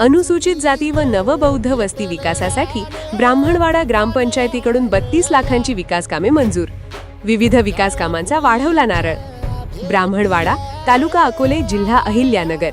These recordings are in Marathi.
अनुसूचित जाती व नवबौद्ध वस्ती विकासासाठी ब्राह्मणवाडा ग्रामपंचायतीकडून बत्तीस लाखांची विकास कामे मंजूर. विविध विकास कामांचा वाढवला नारळ. ब्राह्मणवाडा तालुका अकोले जिल्हा अहिल्यानगर.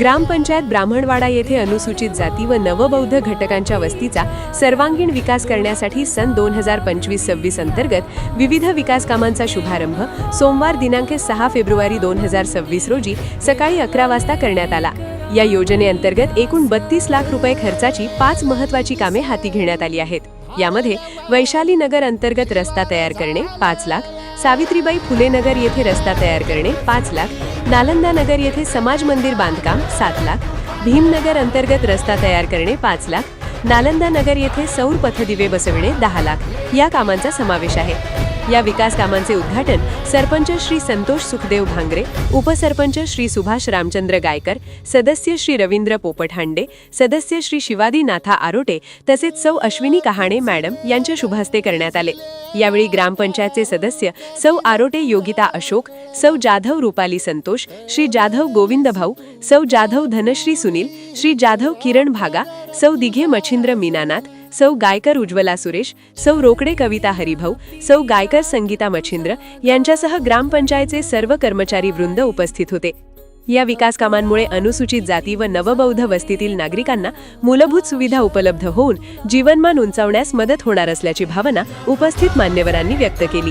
ग्रामपंचायत ब्राह्मणवाडा येथे अनुसूचित जाती व नवबौद्ध घटकांच्या वस्तीचा सर्वांगीण विकास करण्यासाठी सन दोन हजार पंचवीस सव्वीस अंतर्गत विविध विकास कामांचा शुभारंभ सोमवार दिनांक सहा फेब्रुवारी दोन हजार सव्वीस रोजी सकाळी अकरा वाजता करण्यात आला. या योजनेअंतर्गत एकूण बत्तीस लाख रुपये खर्चाची पाच महत्वाची कामे हाती घेण्यात आली आहेत. यामध्ये वैशाली नगर अंतर्गत रस्ता तयार करणे पाच लाख सावित्रीबाई फुले नगर येथे रस्ता तयार करणे पाच लाख नालंदा नगर येथे समाज मंदिर बांधकाम सात लाख भीमनगर अंतर्गत रस्ता तयार करणे पाच लाख नालंदा नगर येथे सौर पथदिवे बसविणे दहा लाख. या कामांचा समावेश आहे. या विकास कामांचे उद्घाटन सरपंच श्री संतोष सुखदेव भांगरे उपसरपंच श्री सुभाष रामचंद्र गायकर सदस्य श्री रवींद्र पोपटहांडे सदस्य श्री शिवादी नाथा आरोटे तसेच सौ अश्विनी कहाणे मॅडम यांच्या शुभहस्ते करण्यात आले. यावेळी ग्रामपंचायतचे सदस्य सौ आरोटे योगिता अशोक सौ जाधव रुपाली संतोष श्री जाधव गोविंद भाऊ सौ जाधव धनश्री सुनील श्री जाधव किरण भागा सौ दिघे मच्छिंद्र मीनानाथ सौ गायकर उज्ज्वला सुरेश सौ रोकडे कविता हरिभाऊ सौ गायकर संगीता मच्छिंद्र यांच्यासह ग्रामपंचायतचे सर्व कर्मचारी वृंद उपस्थित होते. या विकास कामांमुळे अनुसूचित जाती व नवबौद्ध वस्तीतील नागरिकांना मूलभूत सुविधा उपलब्ध होऊन जीवनमान उंचावण्यास मदत होणार असल्याची भावना उपस्थित मान्यवरांनी व्यक्त केली.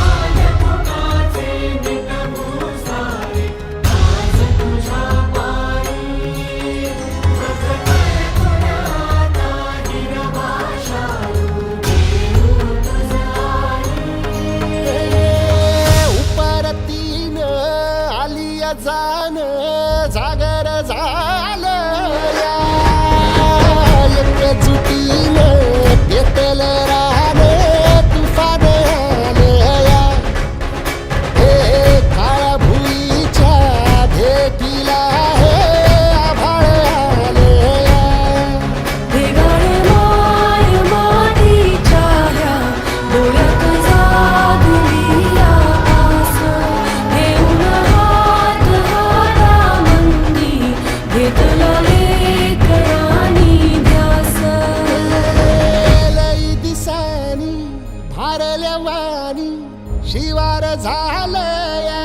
Baby. वारल्या वाणी शिवार झालं